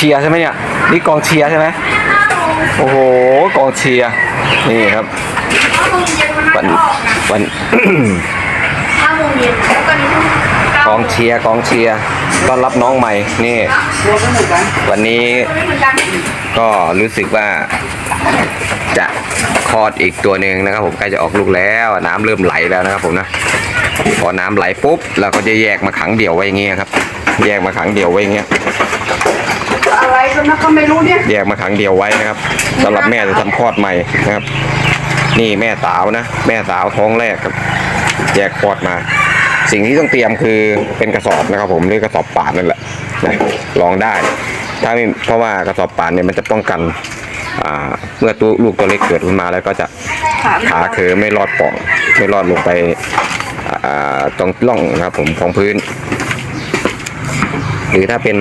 เชียร์ใช่ไหมเนี่ย นี่กองเชียร์ใช่ไหมโอ้โหกองเชียร์นี่ครับ วันวันห้าโมงเย็นแล้วตอนนี้เก้ากองเชียร์กองเชียร์ต้อนรับน้องใหม่นี่ตัวไม่เหมือนกันวันนี้ไม่เหมือนกันก็รู้สึกว่าจะคลอดอีกตัวหนึ่งนะครับ ผมใกล้จะออกลูกแล้วน้ำเริ่มไหลแล้วนะครับ ผมนะพอน้ำไหลปุ๊บเราก็จะแยกมาขังเดี่ยวไว้อย่างเงี้ยครับ แยกมาขังเดี่ยวไว้อย่างเงี้ย อะไรกันนะก็ไม่รู้เนี่ยแยกมาขังเดียวไว้นะครับสำหรับแม่จะทำคลอดใหม่นะครับ นี่แม่สาวนะ แม่สาวท้องแรกครับแยกคลอดมา สิ่งที่ต้องเตรียมคือเป็นกระสอบนะครับ ผมหรือกระสอบป่านนั่นแหละนะลองได้ ถ้าไม่เพราะว่ากระสอบป่านเนี่ยมันจะป้องกันอ่าเมื่อตัวลูกตัวเล็กเกิดขึ้นมาแล้วก็จะขาเคือไม่รอดปล่องไม่รอดลงไปอ่าตรงร่องนะครับผมของพื้น หรือถ้าเป็น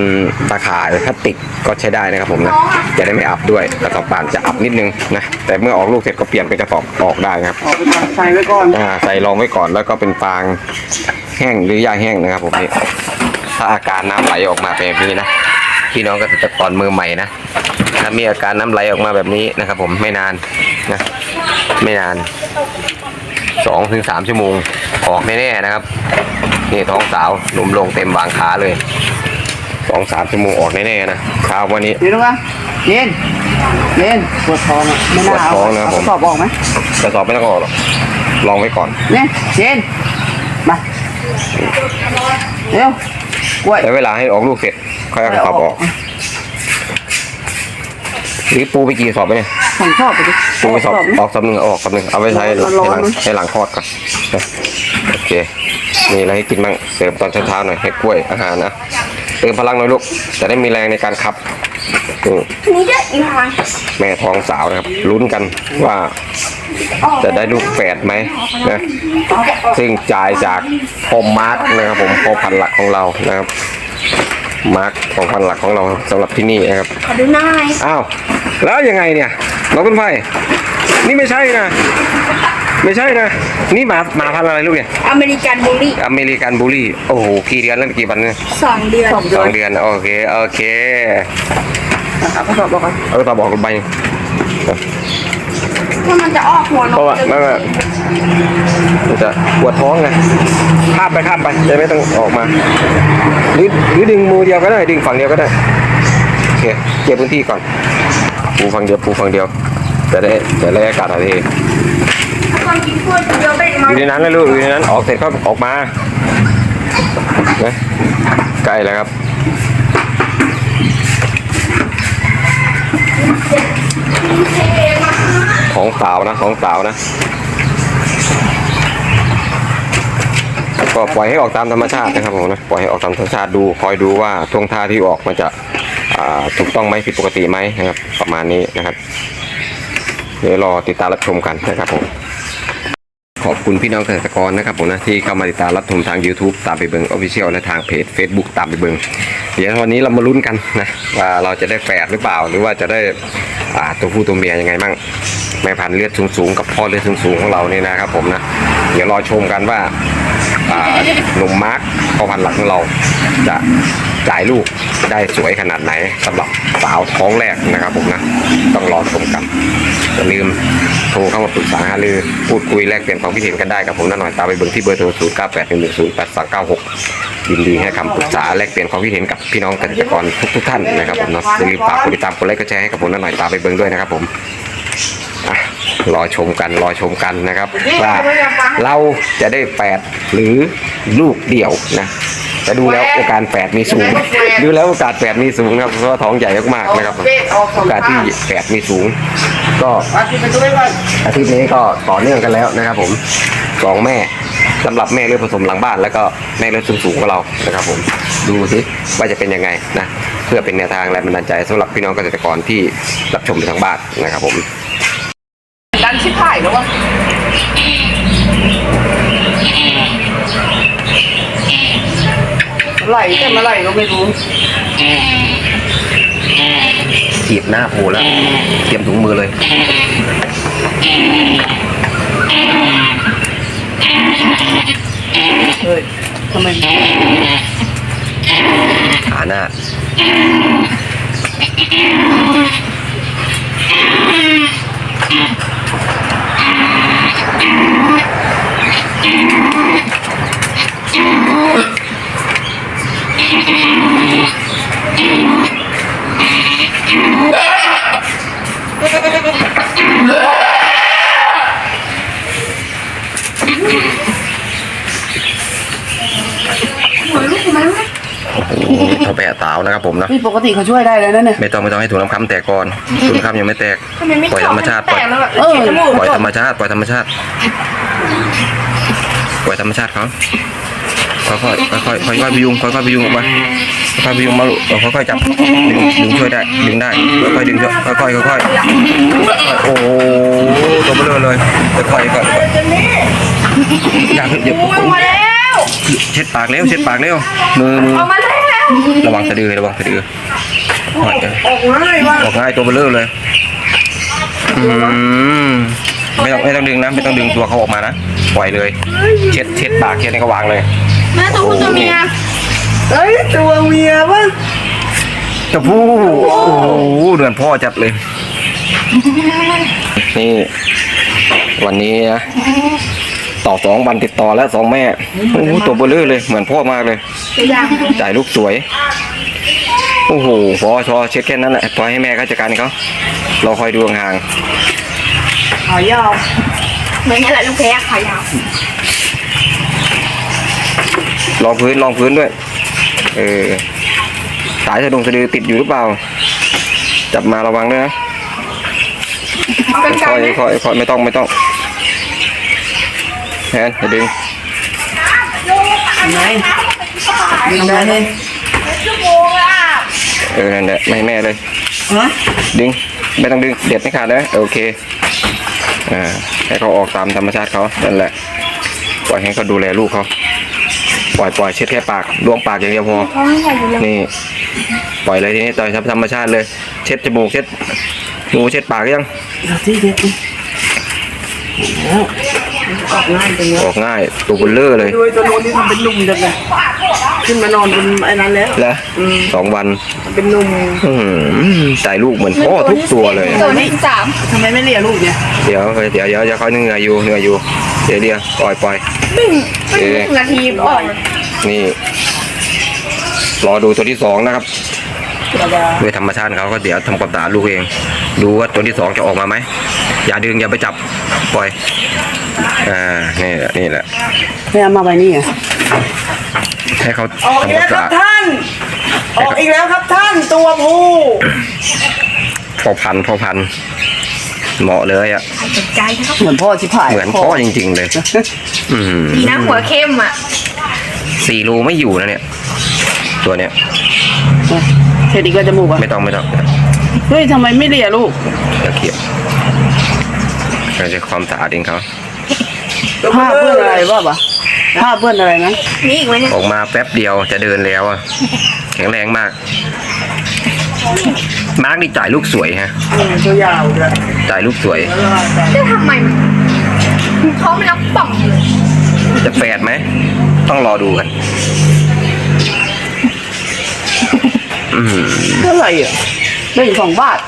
ตาข่ายพลาสติกก็ใช้ได้นะครับผมนะจะได้ไม่อับด้วยกระสอบป่านจะอับนิดนึงนะแต่เมื่อออกลูกเสร็จก็เปลี่ยนเป็นกระสอบออกได้นะครับออกไปก่อนใส่ไว้ก่อนอ่าใส่รองไว้ก่อนแล้วก็เป็นฟางแห้งหรือยาแห้งนะครับผมนี่ถ้าอาการน้ำไหลออกมาเป็นแบบนี้นะพี่น้องเกษตรกรมือใหม่นะถ้ามีอาการน้ำไหลออกมาแบบนี้นะครับ ผมไม่นานนะไม่นานสองถึงสามชั่วโมงออกแน่ๆนะครับนี่ท้องสาวหนุ่มลงเต็มวางขาเลย สองสามชั่วโมงออกแน่ๆนะเช้าวันนี้ เดี๋ยวดูนะเย็นเย็นปวดท้องอะไม่น่าเอาปวดท้องนะครับผม เอาสอบออกไหมกระสอบไม่ต้องออกหรอกลองไว้ก่อนเนี่ยเย็นมาเร็วกล้วยแต่เวลาให้ออกลูกเสร็จค่อยเอากระสอบออกหรือปูไปกี่กระสอบไปเนี่ยผมชอบไปดิปูไปสอบไหม ออกสอบหนึ่งเอาออกสอบหนึ่งเอาไว้ใช้ร้อนให้หลังๆนะให้หลังคลอดก่อนนะโอเคมีอะไรให้กินบ้างเสริมตอนเช้าๆหน่อยให้กล้วยอาหารนะ เติมพลังหน่อยลูกจะได้มีแรงในการขับอืมนี่จะอีกทางแม่ท้องสาวนะครับลุ้นกันว่าจะได้ลูกแฝดไหมนะซึ่งจ่ายจากพอมาร์กนะครับผมพอพันหลักของเรานะครับมาร์กพอพันหลักของเราสำหรับที่นี่นะครับขอดูหน้าหน่อยอ้าวแล้วยังไงเนี่ยน้องคุณไฟนี่ไม่ใช่นะ ไม่ใช่นะ นี่หมาหมาพันธุ์อะไรลูกเนี่ยอเมริกันบูลลี่อเมริกันบูลลี่โอ้โหกี่เดือนแล้วกี่วันเนี่ยสองเดือนสองเดือนโอเคโอเคเอากระสอบออกก่อนเอาตาบอกลงไปถ้ามันจะออกหัวนเพราะกว่าไม่ไม่มันจะปวดท้องไงข้ามไปข้ามไปจะไม่ต้องออกมาหรือหรือดึงมือเดียวก็ได้ดึงฝั่งเดียวก็ได้โอเคเก็บพื้นที่ก่อนปูฝั่งเดียวปูฝั่งเดียวจะได้จะได้อากาศถ่ายเท ในนั้นเลยลูกอยู่ในนั้นออกเสร็จก็ออกมานะใกล้แล้วครับของสาวนะของสาวนะก็ปล่อยให้ออกตามธรรมชาตินะครับผมนะปล่อยให้ออกตามธรรมชาติดูคอยดูว่าท่วงท่าที่ออกมันจะถูกต้องไหมผิดปกติไหมนะครับ ประมาณนี้นะครับเดี๋ยวรอติดตามรับชมกันนะครับผม ขอบคุณพี่น้องเกษตรกรนะครับผมนะที่เข้ามาติดตามรับชมทาง YouTube ตามไปเบิงออฟฟิเชียลและทางเพจ Facebook ตามไปเบิงเดี๋ยววันนี้เรามาลุ้นกันนะว่าเราจะได้แฝดหรือเปล่า หรือว่าจะได้ตัวผู้ตัวเมียยังไงบ้างแม่พันธุ์เลือดสูงๆกับพ่อเลือดสูงๆของเราเนี่ยนะครับผมนะเดี๋ยวรอชมกันว่า หนุ่มมาร์คพ่อพันธุ์หลักของเราจะจ่ายลูกได้สวยขนาดไหนสำหรับสาวท้องแรกนะครับผมนะต้องรอชมกันอย่าลืมโทรเข้ามาปรึกษาหารือพูดคุยแลกเปลี่ยนความคิดเห็นกันได้กับผมนั่นหน่อยตามไปเบิ่งที่เบอร์โทร0 9 8 1 1 0 8 3 9 6ยินดีให้คำปรึกษาแลกเปลี่ยนความคิดเห็นกับพี่น้องเกษตรกรทุกๆท่านนะครับผมเนาะอย่าลืมฝากกดติดตามกดไลค์กดแชร์ให้กับผมนั่นหน่อยตามไปเบิ่งด้วยนะครับผมอะ รอชมกันรอชมกันนะครับว่าเราจะได้แฝดหรือลูกเดี่ยวนะแต่ดูแล้วโอกาสแฝดมีสูง ดูแล้วโอกาสแฝดมีสูงครับเพราะว่าท้องใหญ่มากๆนะครับเบ็ดออกสอโองกาสที่แฝดมีสูง ก็อาทิตย์ไปดูไว้ก่อนอาทิตย์นี้ก็ต่อเนื่องกันแล้วนะครับ ผมสองแม่สำหรับแม่เลือดผสมหลังบ้าน แล้วก็แม่เลือดสูงสูงๆของเรานะครับ ผมดูสิว่าจะเป็นยังไงนะเพื่อเป็นแนวทางแรงบันดาลใจสำหรับพี่น้องเกษตรกรที่รับชมอยู่ทางบ้านนะครับ ผม ดันชิบหายแล้ววะไหลแต่เมื่อไหร่ก็ไม่รู้ถีบหน้าปูแล้ว เตรียมถุงมือเลย เฮ้ยทำไมขาหน้า เขาแปะสาวนะครับผมนะนี่ปกติเขาช่วยได้เลยนะเนี่ย ไม่ต้องไม่ต้องให้ถุงน้ำค้ำแตกก่อนถุงน้ำค้ำยังไม่แตก ทำไมไม่ปล่อยธรรมชาติปแตล่อยกแล้วแบบเออจมูกปล่อยธรรมชาติ ปล่อยธรรมชาติ ปล่อยธรรมชาติเขา ค่อยๆค่อยๆค่อยๆพยุงค่อยๆพยุงออกมาค่อยๆพยุงมาลูกเอาค่อยๆจับดึงดึงช่วยได้ดึงได้ค่อยๆดึงช่วยค่อยๆค่อยๆโอ้โหตัวเบลอเลยค่อยๆค่อยๆอย่าเดี๋ยวออกมาแล้วเช็ดปากเร็วเช็ดปากเร็วมือมือออกมาแล้วระวังสะดือระวังสะดือออกออกง่ายว่ะออกง่ายตัวเบลอเลยอืมไม่ต้องไม่ต้องดึงนะไม่ต้องดึงตัวเขาออกมานะปล่อยเลย เช็ดเช็ดปากเช็ดนี่ก็วางเลย แม่ตัวผู้ตัวเมียเอ้ยตัวเมียป่ะจะพูโอ้โหเดือนพ่อจัดเลย นี่ วันนี้นะต่อสองวันติดต่อแล้วสองแม่โอ้โหตัวเบลอเลย เหมือนพ่อมากเลยตัวอย่างจ่ายลูกสวย โอ้โหพอชอเช็ดแค่นั้นแหละปล่อยให้แม่เขาจัดการเขาเราคอยดูห่างขายาวเหมือนกันแหละลูกแพ้ขายาวๆ ลองพื้นลองพื้นด้วย เออ สายสะดุงสะดือติดอยู่หรือเปล่า จับมาระวังด้วยนะเอากันไกลค่อยไหมค่อยค่อยไม่ต้องไม่ต้องแทนจะดึงทำไมทำไมเลยชั่วโมงอะเออนั่นแหละไม่ให้แม่เลยฮะดึงไม่ต้องดึงเด็ดไม่ขาดนะโอเคอ่าให้เขาออกตามธรรมชาติเขานั่นแหละปล่อยให้เขาดูแลลูกเขา ปล่อยปล่อยเช็ดแค่ปากดวงปากอย่างเดียวพอท้องใหญ่อยู่แล้วนี่ปล่อยเลยทีนี้ต่อยธรรมชาติเลย เช็ดจมูกเช็ดหูเช็ดปากยังเดี๋ยวที่เด็ดดิแล้วออกง่ายจังเลยออกง่ายตัวเบลเลอร์เลยดูไอ้ตัวโน้นที่ทำเป็นหนุ่มจังเลย ขึ้นมานอนบนไอ้นั้นแล้วแล้วสองวัน เป็นหนุ่มอื้อหือใส่ลูกเหมือนพ่อทุกตัวเลย ตัวที่สามทำไมไม่เลียลูกเนี่ยเดี๋ยวเดี๋ยวเดี๋ยวเดี๋ยวเขาเหนื่อยอยู่เหนื่อยอยู่เดี๋ยวเดี๋ยวปล่อยปล่อยหนึ่งหนึ่งนาทีออกนี่ รอดูตัวที่สองนะครับธรรมดาด้วยธรรมชาติเขาก็เดี๋ยวทำความสะอาดลูกเอง ดูว่าตัวที่สองจะออกมาไหมอย่าดึงอย่าไปจับปล่อยอ่านี่แหละนี่แหละไม่เอามาไปนี่ไง ให้เขาออกอีทำกควาแล้มวคสะรับอาดท่าน ออกอีกแล้วครับท่านตัวผู้พอพันธุ์พอพันธุ์เหมาะเลยอะใครสนใจนะครับเหมือนพ่อชิบหายเหมือนพ่อจริง ๆ เลยอืมดีนะหัวเข้มอะสี่รูไม่อยู่นะเนี่ย ตัวเนี้ยเห็ดอีกแล้วจมูกอะไม่ต้องไม่ต้องเฮ้ยทำไมไม่เลียลูกจะเขียบเราจะความสะอาดเองเขาผ้าเพื่อนอะไรวะปะ ผ้าเพื่อนอะไรนะมีอีกไหมเนี่ยออกมาแป๊บเดียวจะเดินแล้วอะแข็งแรงมาก มาร์กนี่จ่ายลูกสวยฮะตัวยาวเลยจ่ายลูกสวยจะทำไมมันเขาไม่รับป่องเลยจะแฝดไหม ต้องรอดูกันอืมเท่าไหร่อะได้อยู่สองบาท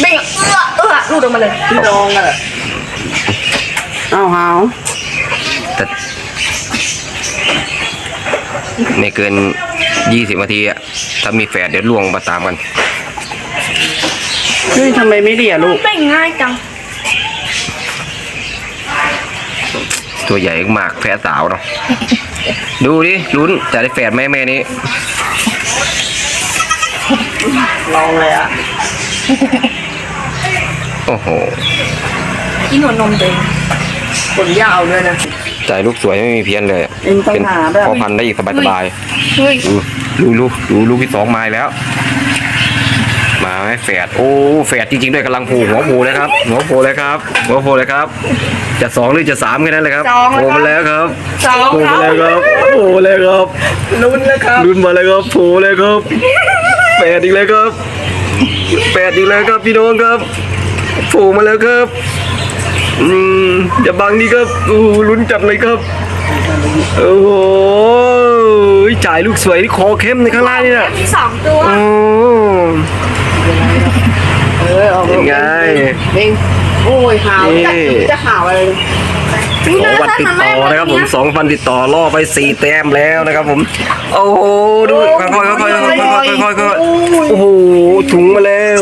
เบ่งเอื้อเอื้อรูดออกมาเลยพี่ลองกันเหรอเอาหาวแต่ ไม่เกินยี่สิบนาทีอะถ้ามีแฝดเดี๋ยวล่วงมาตามกันเฮ้ยทำไมไม่เลียลูกเบ่งง่ายจังตัวใหญ่มากแฝดสาวเนาะ ดูดิลุ้นจะได้แฝดไหมแม่นี้ ลองเลยอะโอ้โห กินหัวนมตัวเองขนยาวด้วยนะ จ่ายลูกสวยไม่มีเพี้ยนเลยเองต้องเป็นหาแบบ พอพันธุ์ได้อีกสบายสบายเฮ้ยๆดูดูลูกดูลูกที่สองมาอีกแล้ว มาไหมแฝดโอ้แฝดจริง ๆ ด้วยกำลังโผล่หัวโผล่เลยครับหัวโผล่เลยครับหัวโผล่เลยครับ จะสองหรือจะสามแค่นั้นเลยครับโผล่มาแล้วครับสองโผล่ครัมาบแล้วครับโผล่มาแล้วครับลุ้นนะครับลุ้นมาแล้วครับโผล่เลยครับแฝดอีกแล้วครับแฝดอีกแล้วครับพี่น้องครับโผล่มาแล้วครับ อืมอย่าบังนี่ครับอู้ลุ้นจัดเลยครับ โอ้โหจ่ายลูกสวยที่คอเข้มในข้างล่างนี่นะมีสองตัวโอ้เออเอาเป็นไงเองโอ้ยหาวนี่จะจะหาวอะไร สองวันติดต่อนะครับผมสองวันติดต่อล่อไปสี่แต้มแล้วนะครับผม โอ้โหดูค่อยๆค่อยๆค่อยๆค่อยๆค่อยๆค่อยๆโอ้โหถุงมาแล้ว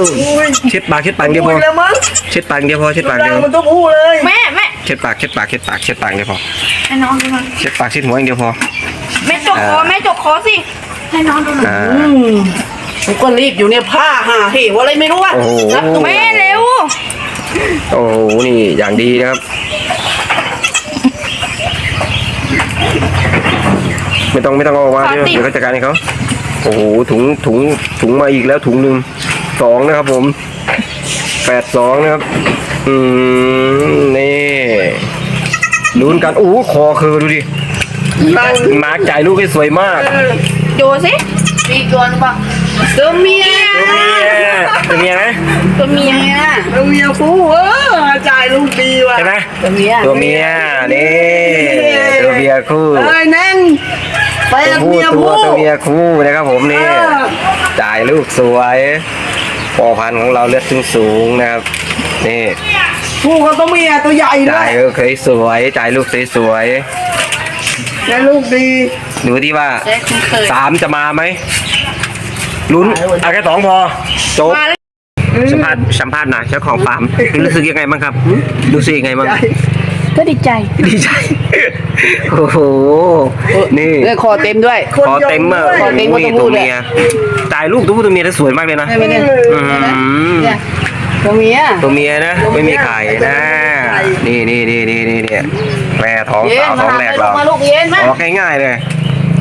เช็ดปากเช็ดปากเดียวพอแล้วมั้งเช็ดปากเดียวพอเช็ดปากเดียวมันต้องพูดเลยแม่แม่เช็ดปากเช็ดปากเช็ดปากเช็ดปากเดียวพอให้น้องดูหน่อยเช็ดปากเช็ดหัวอย่างเดียวพอแม่จกคอแม่จกคอสิให้น้องดูหน่อยอ่าอืมผมก็รีบอยู่เนี่ยผ้าหาเหวอะไรไม่รู้อะโอ้โหรับตัวแม่เร็ว โอ้โหนี่อย่างดีนะครับ ไม่ต้องไม่ต้องเอาออกมาเดี๋ยวเดี๋ยวเขาจัดการให้เขาโอ้โหถุงถุงถุงมาอีกแล้วถุงหนึ่งสองนะครับ ผมแปดสองนะครับ อืมนี่ลุ้นกันโอ้โหคอคือดูดิมาร์กจ่ายลูกให้สวยมากดูสิมีตัวนึงป่ะตัวเมียตัวเมียตัวเมียไหมตัวเมียตัวเมียผู้เออจ่ายลูกดีว่ะใช่ไหมตัวเมียตัวเมียนี่ตัวเมียคู่เอ้ยนั่ง แฟตัวนผู้เมียตัวผู้ ตัวเมียคู่นะครับผมนี่เออ จ่ายลูกสวยปอพันธุ์ของเราเลือดสูงสูงๆนะครับนี่ผู้ก็ต้องเมียตัวใหญ่ด้วจ่ายยลูกสวยๆจ่ายลูกสวยได้ลูกดีๆดูที่ว่าได้คุ้นเคย สามจะมาไหมลุ้นเอาแค่สองพอจบมาแล้วสัมภาษณ์สัมภาษณ์หน่อยเจ้าของฟาร์มรู้สึกยังไงบ้างครับ รู้สึกยังไงบ้าง ก็ดีใจ ดีใจ โอ้โห นี่เออคอเต็มด้วยขอเต็มมากขอเต็มโอ้ยกว่าตัวผู้ตัวเลยเมียจ่ายลูกตัวผู้ตัวเมียได้สวยมากเลยนะใช่ไหมเนี่ยอืมเนี่ยตัวเมีย ตัวเมียนะ ไม่มีไข่นะไข่นี่นี่นี่นี่นี่นี่แม่ท้องเย็นสาวท้องมาหาแรกไปลเรางมาลูกเย็นมาออกง่ายๆเลยนะ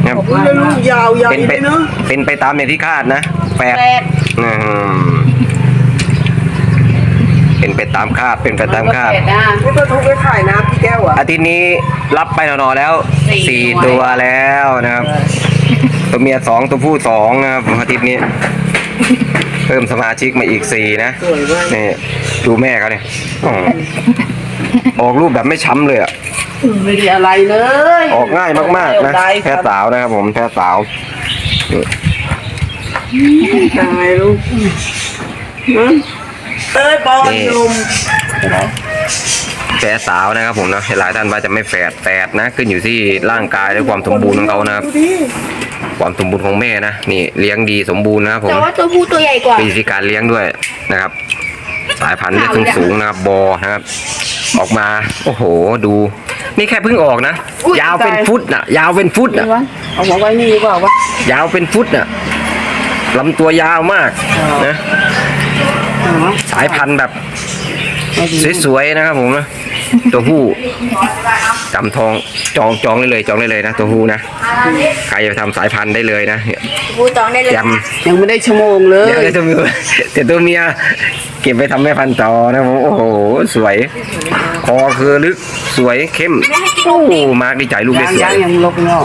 ครับลูกยาวใหญ่เป็นไปเลยเนาะเป็นไปตามอย่างที่คาดนะแปดแปดอืม เป็นไปตามคาดเป็นไปตามคาดแปดนะไม่ต้องทุกไปขายนะพี่แก้วอะอาทิตย์นี้รับไปหนอๆแล้วสี่สี่ตัว ตัวแล้วนะครับ ตัวเมียสองตัวผู้สองนะครับอาทิตย์นี้ เพิ่มสมาชิกมาอีกสี่นะสวยมากนี่ดูแม่เขาเนี่ยอ๋อออกรูปแบบไม่ช้ำเลยอะ ไม่ได้อะไรเลยออกง่ายมากๆนะได้คแพ้รับสาวนะครับผมแพ้สาวตายลูกหืม เต้ยบอลลุมแพ้สาวนะครับผมนะหลายท่านว่าจะไม่แฝดแฝดนะขึ้นอยู่ที่ร่างกายและความสมบูรณ์ของเขานะครับดูดิความสมบูรณ์ของแม่นะนี่เลี้ยงดีสมบูรณ์นะครับผแต่มว่าตัวผู้ตัวใหญ่กว่ามีวิธีการเลี้ยงด้วยนะครับ สายพันธุ์เลือดสูงสูงๆนะครับบอนะครับ ออกมาโอ้โหดู นี่แค่เพิ่งออกนะยาวเป็นฟุตน่ะ ยาวเป็นฟุตนี่น่ะ วะเอามาไว้นี่ดีกว่าวะยาวเป็นฟุตน่ะลำตัวยาวมากนะ เอาวะ สายพันธุ์แบบเอาดิสวยๆนะครับผมนะตัวผู้จำทองจองจองได้เลย จองได้เลยนะ ตัวผู้นะใครจะไปทำสายพันธุ์ได้เลยนะเนี่ยผู้จองได้เลยแจมยังไม่ได้ชั่วโมงเลเดี๋ยวยเดี๋ยวตัวเมียเดี๋ยวตัวเมียเก็บไปทำแม่พันธุ์ต่อนะผมโอ้โหสวยคอคือลึกสวยเข้มโอ้มาร์กดีใจลูกได้ยังสวยังยยังลบเนาะ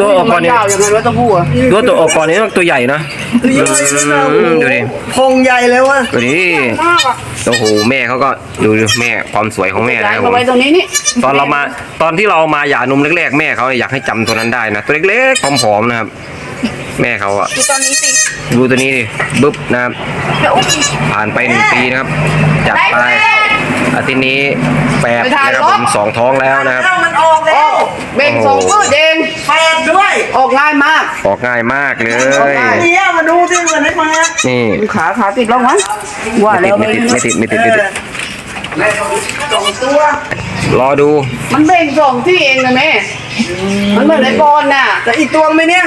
ตัวออกก่อนเนี่ยยาวยังไงวะต้องพูดอะตัวตัวออกก่อนนี้ต้องตัวใหญ่นะตัวใหญ่เลยนะอืมดูดิพงใหญ่เลยวะดูดิโอ้โหแม่เขาก็ดูดิแม่ความสวยของแม่ย้านะยครับผมามไว้ตรงนี้นี่ตอนเรามาตอนที่เรามาหย่านมแรกๆ แม่เขาอยากให้จำตัวนั้นได้นะตัวเล็กๆผอมๆนะครับแม่เขาอะดูตอนนี้สิดูตัวนี้ดิบึ๊บนะครับเดี๋ยวอุ้มผ่านไปหนึ่งปีนะครับจัดไป อาทิตย์นี้แปดนะครับผมสองท้องแล้วนะครับมันออกแล้วเบ่งสองมือเด้งแปดด้วยออกง่ายมาก ออกง่ายมากเลย เนี่ยมาดูที่เหมือนได้มานี่ขาขาติดแล้วมั้งว่าไม่ติแล้ดวไม่ติดไม่ติดไม่ติดไม่ติดสองตัวรอดูมันเบ่งสองที่เองนะแม่มันเหมือนในบอลน่ะ แต่อีกตัวไหมเนี่ย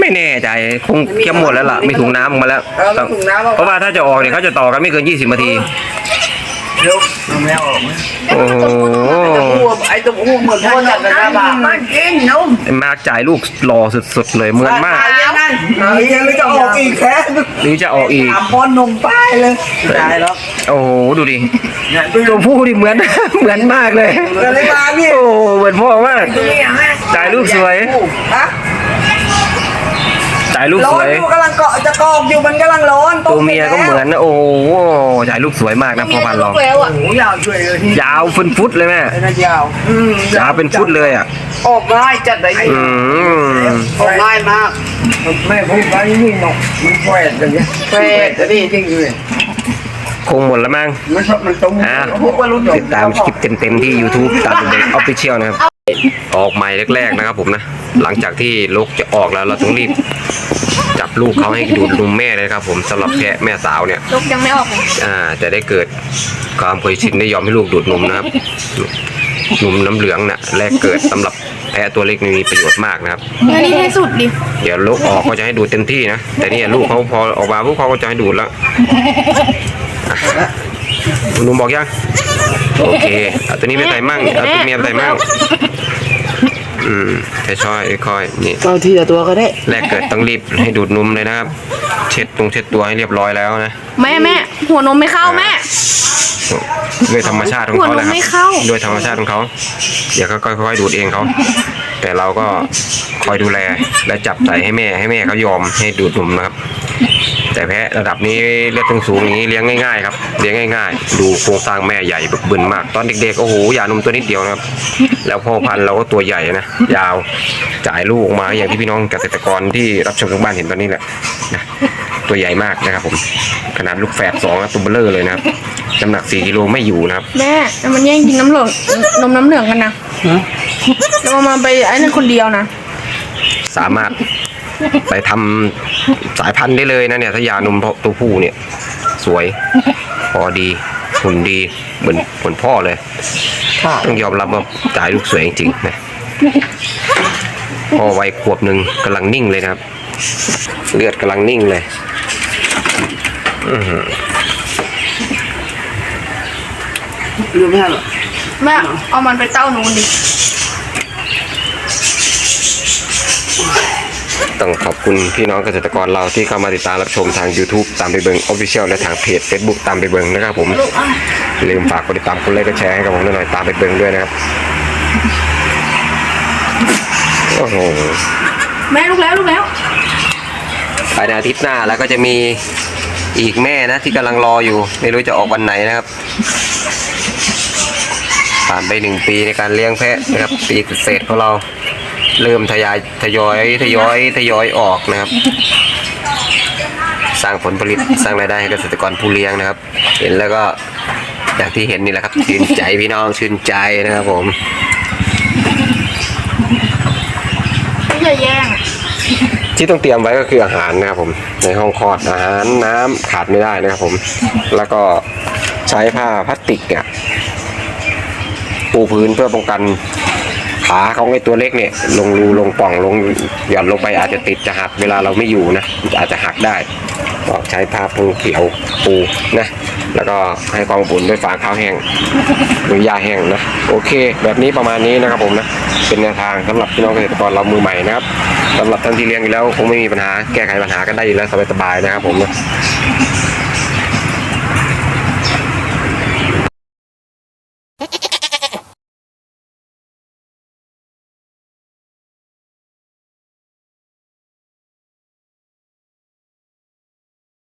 ไม่แน่ใจคงเก็บหมดแล้วล่ะมีถุงน้ำออกมาแล้ว เออมีถุงน้ำออกมา เพราะว่าถ้าจะออกเนี่ยเขาจะต่อกันไม่เกิน 20นาที เดี๋ยวเอาแม่ออกมาโอ้โหหัวไอ้ตัวหัวเหมือนพ่อจัดเลยนะบ้ามันกินนมมาร์กจ่ายลูกหล่อสุดๆเลยเหมือนมากยังนั่นยังไม่จะออกอีกแค่หรือจะออกอีกสามพ่อนมป้ายเลยได้แล้วโอ้โหดูดิตัวผู้ดิเหมือน เหมือนมากเลย เกิดอะไรมาพี่โอ้เหมือนพ่อมาก จ่ายลูกสวย ฮะ จ่ายจ่ายลูกร้สอวนยอยู่กำลังเกาะจะกอกอยู่มันกำลังร้อนตัวเมียก็เหมือนนะโอ้โหจ่ายลูกสวยมากนะพ่อพันธุ์เราแล้วอะโอ้โหยาวช่วยเลยยาวฟุนฟุตเลยแม่ไอ้นั่นยาวอืมยาวเป็นฟุตเลยอะ ออกง่ายจัดเลยอืมออกง่ายมากแม่พูดไปนี่หนกมันแฝดอย่างเงี้ยแฝดจะดีจริงเลยคงหมดแล้วมั้งมันชอบมันตรงอ่าพวกว่ารู้ติดตามคลิปเต็มๆที่ YouTube ตามเด็กออฟฟิเชียลนะครับอ อกใหม่แรกๆนะครับผมนะ หลังจากที่ลูกจะออกแล้วเราต้องรีบจับลูกเขาให้ดูดนมแม่เลยครับ ผมสำหรับแพะแม่สาวเนี่ยลูกยังไม่ออกเลยอ่าจะได้เกิดความเคยชินได้ยอมให้ลูกดูดนมนะครับนมน้ำเหลืองน่ะแรกเกิดสำหรับแพะตัวเล็กนี่มีประโยชน์มากนะครับอันนี้ให้สุดดิ เดี๋ยวลูกออกก็จะให้ดูดเต็มที่นะ แต่เนี่ยลูกเขาพอออกมาพวกเขาก็จะให้ดูดแล้วอะคุณลุงบอกยัง โอเค เอาตัวนี้ไปใส่มั่ง เอาตัวเมียไปใส่มั่ง อืมค่อยๆค่อยๆนี่เอาทีละตัวก็ได้ แรกเกิดต้องรีบให้ดูดนมเลยนะครับ เช็ดตรงเช็ดตัวให้เรียบร้อยแล้วนะ แม่แม่หัวนมไม่เข้าแม่ ด้วยธรรมชาติของเขาแหละคหัวนมไม่รับเข้าด้วยธรรมชาติของเขาเดี๋ยวเขาค่อยๆดูดเองเขา แต่เราก็คอยดูแลและจับใส่ให้แม่ให้แม่เขายอมให้ดูดนมนะครับ แต่แพะระดับนี้เลือดสูงๆอย่างนี้เลี้ยงง่ายๆครับเลี้ยงง่าย ๆ ดูโครงสร้างแม่ใหญ่บึกบึนมาก ตอนเด็กๆโอ้โหหย่านมตัวนิดเดียวนะครับ แล้วพ่อพันธุ์เราก็ตัวใหญ่นะ ยาวจ่ายลูกออกมาอย่างที่พี่น้องเกษตรกรที่รับชมทางบ้านเห็นตอนนี้แหละนะตัวใหญ่มากนะครับผมขนาดลูกแฝดสองนะตัวเบลเลอร์เลยนะครับน้ำหนัก4กิโลไม่อยู่นะครับแม่แต่มันแย่งกินน้ำเหลืองนมน้ำเหลืองกันนะแล้วเอามาไปไอ้นั่นคนเดียวนะ สามารถไปทำสายพันธุ์ได้เลยนะเนี่ยถ้ายานมตัวผู้เนี่ย สวย พอดีหุ่นดีเหมือนเหมือนพ่อเลยค่ะ ต้องยอมรับว่าจ่ายลูกสวยจริงๆนะพ่อวัยขวบหนึ่งกำลังนิ่งเลยนะครับ เลือดกำลังนิ่งเลยอื้อหือรู้ไหมหรอแม่เอามันไปเต้านูนดิ ต้องขอบคุณพี่น้องเกษตรกรเราที่เข้ามาติดตามรับชมทาง YouTube ตามไปเบิง Official และทางเพจ Facebook ตามไปเบิงนะครับผมอย่าลืมฝากกดติดตามกดไลค์กดแชร์ให้กับผมด้วยหน่อยตามไปเบิงด้วยนะครับโอ้โหแม่ลูกแล้วลูกแล้วภายในอาทิตย์หน้าแล้วก็จะมีอีกแม่นะที่กำลังรออยู่ ไม่รู้จะออกวันไหนนะครับ ผ่านไปหนึ่งปีในการเลี้ยงแพะนะครับปีเศษของเรา เริ่มทยอยทยอยทยอยทยอยออกนะครับ สร้างผลผลิตสร้างรายได้ให้เกษตรกรผู้เลี้ยงนะครับ เห็นแล้วก็อย่างที่เห็นนี่แหละครับชื่นใจพี่น้องชื่นใจนะครับผมไม่อย่าแย่งที่ต้องเตรียมไว้ก็คืออาหารนะครับผม ในห้องคลอดอาหารน้ำขาดไม่ได้นะครับผม แล้วก็ใช้ผ้าพลาสติกเนี่ยปูพื้นเพื่อป้องกัน ขาของไอ้ตัวเล็กเนี่ยลงรูลงป่องลงหย่อนลงไปอาจจะติดจะหักเวลาเราไม่อยู่นะอาจจะหักได้ก็ใช้ผ้าปูเขียวปูนะแล้วก็ให้ความอุ่นด้วยฟาข้าวแห้งหรือยาแห้งนะโอเค แบบนี้ประมาณนี้นะครับผมนะเป็นแนวทางสำหรับพี่น้องเกษตรกรเรามือใหม่นะครับสำหรับท่านที่เลี้ยงอยู่แล้วคงไม่มีปัญหาแก้ไขปัญหากันได้อยู่แล้วสบายๆนะครับผมนะ